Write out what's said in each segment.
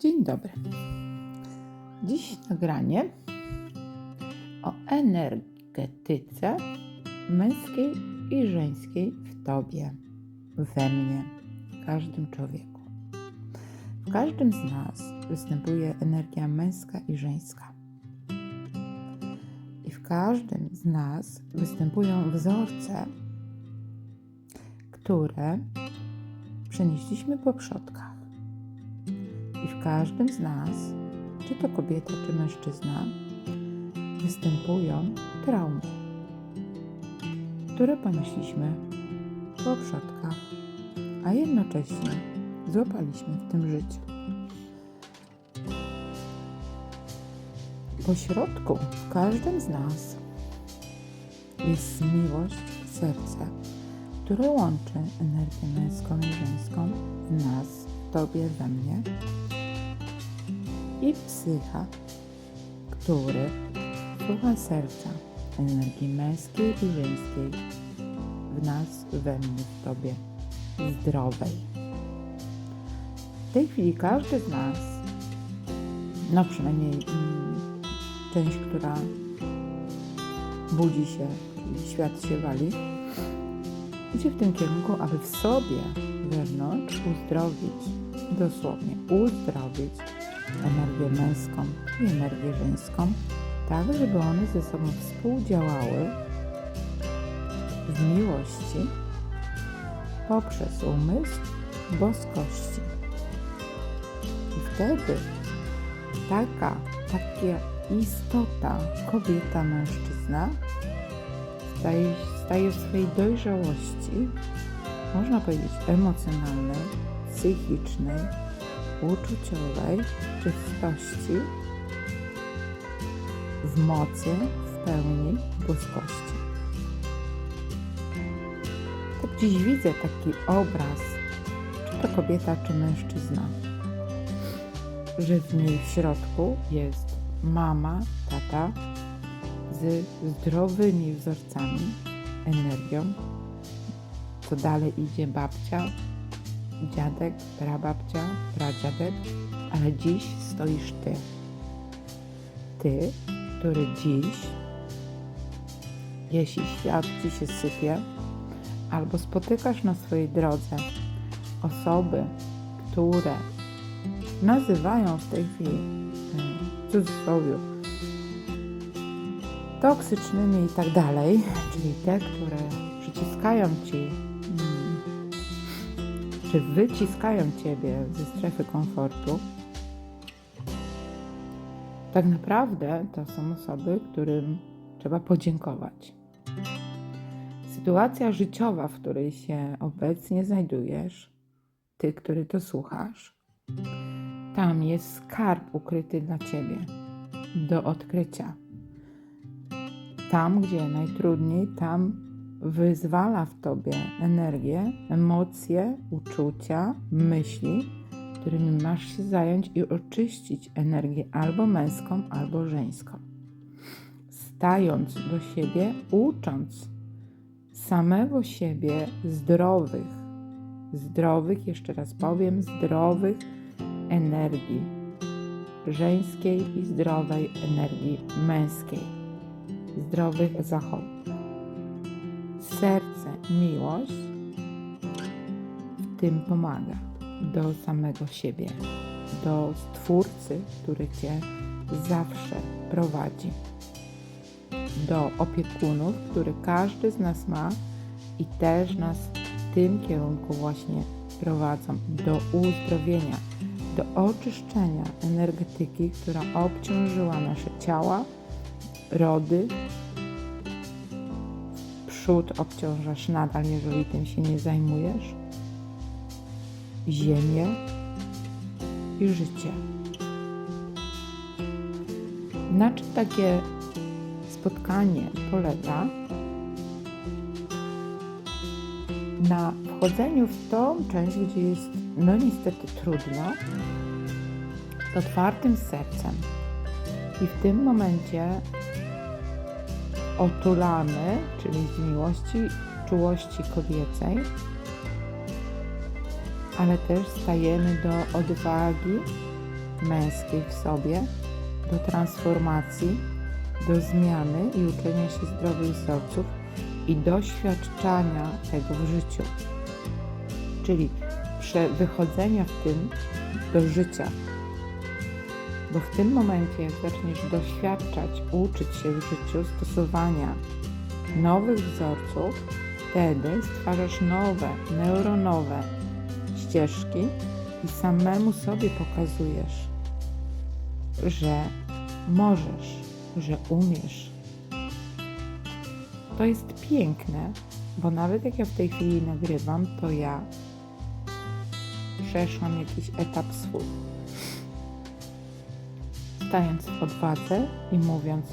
Dzień dobry. Dziś nagranie o energetyce męskiej i żeńskiej w Tobie, we mnie, w każdym człowieku. W każdym z nas występuje energia męska i żeńska. I w każdym z nas występują wzorce, które przenieśliśmy po przodkach. I w każdym z nas, czy to kobieta, czy mężczyzna, występują traumy, które ponieśliśmy po przodkach, a jednocześnie złapaliśmy w tym życiu. Po środku w każdym z nas jest miłość, serce, które łączy energię męską i żeńską w nas, w tobie, we mnie i psycha, który słucha serca, energii męskiej i żeńskiej w nas, we mnie, w tobie, zdrowej. W tej chwili każdy z nas, no przynajmniej mm, część, która budzi się, czyli świat się wali, idzie w tym kierunku, aby w sobie wewnątrz uzdrowić, dosłownie uzdrowić energię męską i energię żeńską, tak żeby one ze sobą współdziałały w miłości poprzez umysł boskości. I wtedy taka, taka istota, kobieta, mężczyzna staje, staje w swojej dojrzałości, można powiedzieć emocjonalnej, psychicznej, uczuciowej czystości, w mocy, w pełni boskości. Tak dziś widzę taki obraz, czy to kobieta, czy mężczyzna, że w niej w środku jest mama, tata z zdrowymi wzorcami, energią, co dalej idzie babcia, dziadek, prababcia, pradziadek, ale dziś stoisz ty. Ty, który dziś, jeśli świat ci się sypie, albo spotykasz na swojej drodze osoby, które nazywają w tej chwili w cudzysłowie toksycznymi i tak dalej, czyli te, które przyciskają ci czy wyciskają ciebie ze strefy komfortu, tak naprawdę to są osoby, którym trzeba podziękować. Sytuacja życiowa, w której się obecnie znajdujesz, ty, który to słuchasz, tam jest skarb ukryty dla ciebie do odkrycia. Tam, gdzie najtrudniej, tam wyzwala w tobie energię, emocje, uczucia, myśli, którymi masz się zająć i oczyścić energię albo męską, albo żeńską. Stając do siebie, ucząc samego siebie zdrowych, zdrowych, jeszcze raz powiem, zdrowych energii żeńskiej i zdrowej energii męskiej, zdrowych zachodów serce, miłość w tym pomaga do samego siebie, do Stwórcy, który Cię zawsze prowadzi, do opiekunów, który każdy z nas ma i też nas w tym kierunku właśnie prowadzą, do uzdrowienia, do oczyszczenia energetyki, która obciążyła nasze ciała, rody, przód obciążasz nadal, jeżeli tym się nie zajmujesz, ziemię i życie. Na czym takie spotkanie polega? Na wchodzeniu w tą część, gdzie jest no niestety trudno, z otwartym sercem. I w tym momencie otulamy, czyli z miłości, czułości kobiecej, ale też stajemy do odwagi męskiej w sobie do transformacji, do zmiany i uczenia się zdrowych wzorców i doświadczania tego w życiu. Czyli wychodzenia w tym do życia. Bo w tym momencie, jak zaczniesz doświadczać, uczyć się w życiu stosowania nowych wzorców, wtedy stwarzasz nowe, neuronowe ścieżki i samemu sobie pokazujesz, że możesz, że umiesz. To jest piękne, bo nawet jak ja w tej chwili nagrywam, to ja przeszłam jakiś etap swój. Stając w odwadze i mówiąc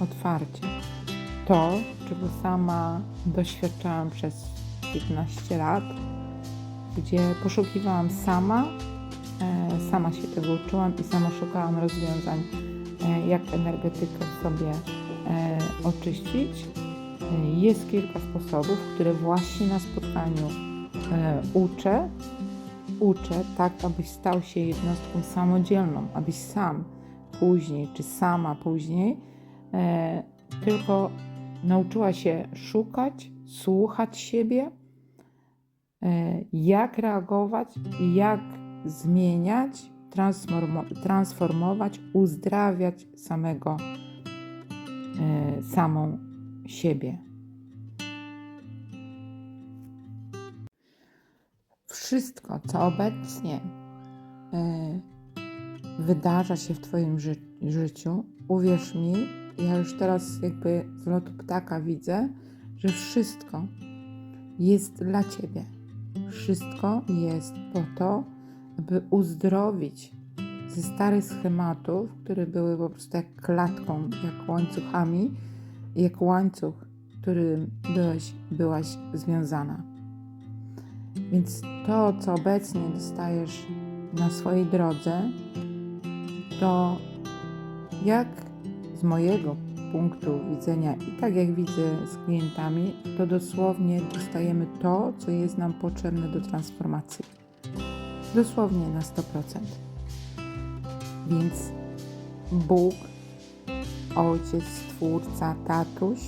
otwarcie, to, czego sama doświadczałam przez 15 lat, gdzie poszukiwałam sama, e, sama się tego uczyłam i sama szukałam rozwiązań, e, jak energetykę sobie e, oczyścić. Jest kilka sposobów, które właśnie na spotkaniu uczę. Uczę tak, abyś stał się jednostką samodzielną, abyś sam później, czy sama później, e, tylko nauczyła się szukać, słuchać siebie, e, jak reagować, jak zmieniać, transformo- transformować, uzdrawiać samego, e, samą siebie. Wszystko, co obecnie e, wydarza się w Twoim ży- życiu, uwierz mi, ja już teraz jakby z lotu ptaka widzę, że wszystko jest dla Ciebie. Wszystko jest po to, aby uzdrowić ze starych schematów, które były po prostu jak klatką, jak łańcuchami, jak łańcuch, którym byłeś, byłaś związana. Więc to, co obecnie dostajesz na swojej drodze, to jak z mojego punktu widzenia i tak jak widzę z klientami, to dosłownie dostajemy to, co jest nam potrzebne do transformacji. Dosłownie na 100%. Więc Bóg, Ojciec, Stwórca, Tatuś,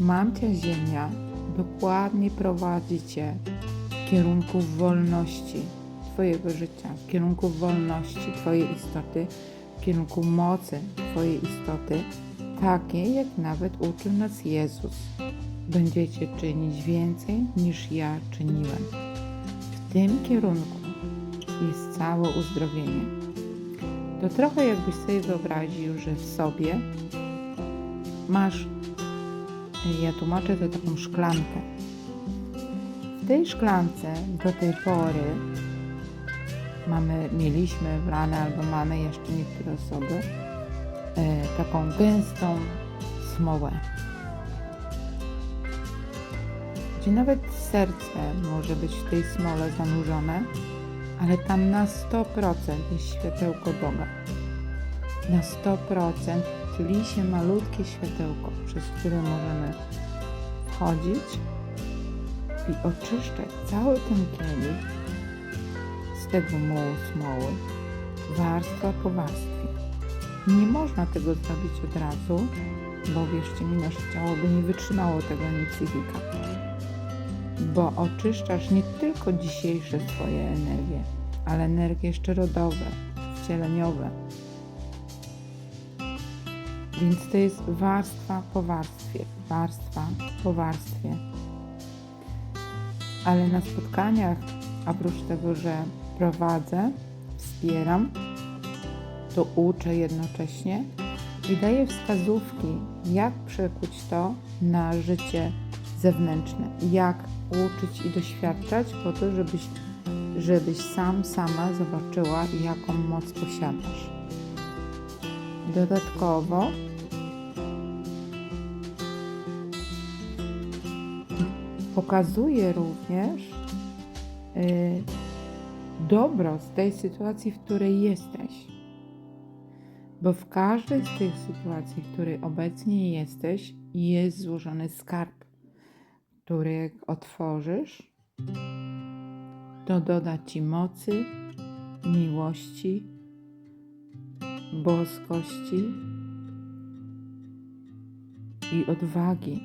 Mamcia Ziemia dokładnie prowadzi Cię w kierunku wolności Twojego życia, w kierunku wolności Twojej istoty, w kierunku mocy Twojej istoty, takiej jak nawet uczył nas Jezus. Będziecie czynić więcej niż ja czyniłem. W tym kierunku jest całe uzdrowienie. To trochę jakbyś sobie wyobraził, że w sobie masz, ja tłumaczę to taką szklankę. W tej szklance do tej pory mamy, mieliśmy wlane albo mamy jeszcze niektóre osoby e, taką gęstą smołę. Gdzie nawet serce może być w tej smole zanurzone, ale tam na 100% jest światełko Boga. Na 100% tli się malutkie światełko, przez które możemy wchodzić i oczyszczać cały ten kielich tego mułu smoły, warstwa po warstwie. Nie można tego zrobić od razu, bo wierzcie mi, nasze ciało by nie wytrzymało tego ani psychika. Bo oczyszczasz nie tylko dzisiejsze swoje energie, ale energie jeszcze rodowe, wcieleniowe. Więc to jest warstwa po warstwie, warstwa po warstwie. Ale na spotkaniach, oprócz tego, że prowadzę, wspieram, to uczę jednocześnie i daję wskazówki, jak przekuć to na życie zewnętrzne, jak uczyć i doświadczać po to, żebyś, żebyś sam, sama zobaczyła, jaką moc posiadasz. Dodatkowo pokazuje również y, dobro z tej sytuacji, w której jesteś. Bo w każdej z tych sytuacji, w której obecnie jesteś, jest złożony skarb, który jak otworzysz, to doda ci mocy, miłości boskości i odwagi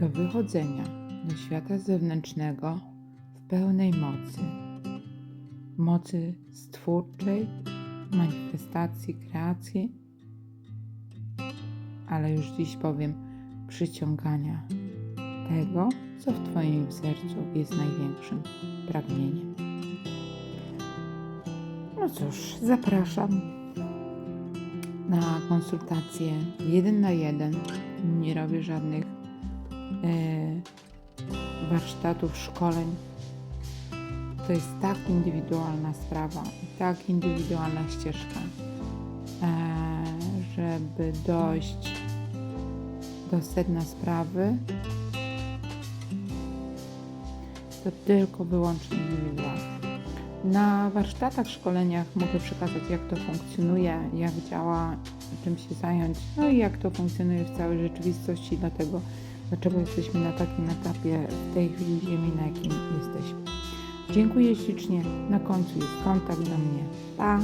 do wychodzenia do świata zewnętrznego pełnej mocy. Mocy stwórczej, manifestacji, kreacji, ale już dziś powiem przyciągania tego, co w Twoim sercu jest największym pragnieniem. No cóż, zapraszam na konsultacje jeden na jeden. Nie robię żadnych e, warsztatów, szkoleń. To jest tak indywidualna sprawa i tak indywidualna ścieżka, e, żeby dojść do sedna sprawy, to tylko wyłącznie indywidualnie. Na warsztatach, szkoleniach mogę przekazać, jak to funkcjonuje, jak działa, czym się zająć, no i jak to funkcjonuje w całej rzeczywistości, dlatego dlaczego jesteśmy na takim etapie w tej chwili Ziemi, na jakim jesteśmy. Dziękuję ślicznie. Na końcu jest kontakt do mnie. Pa!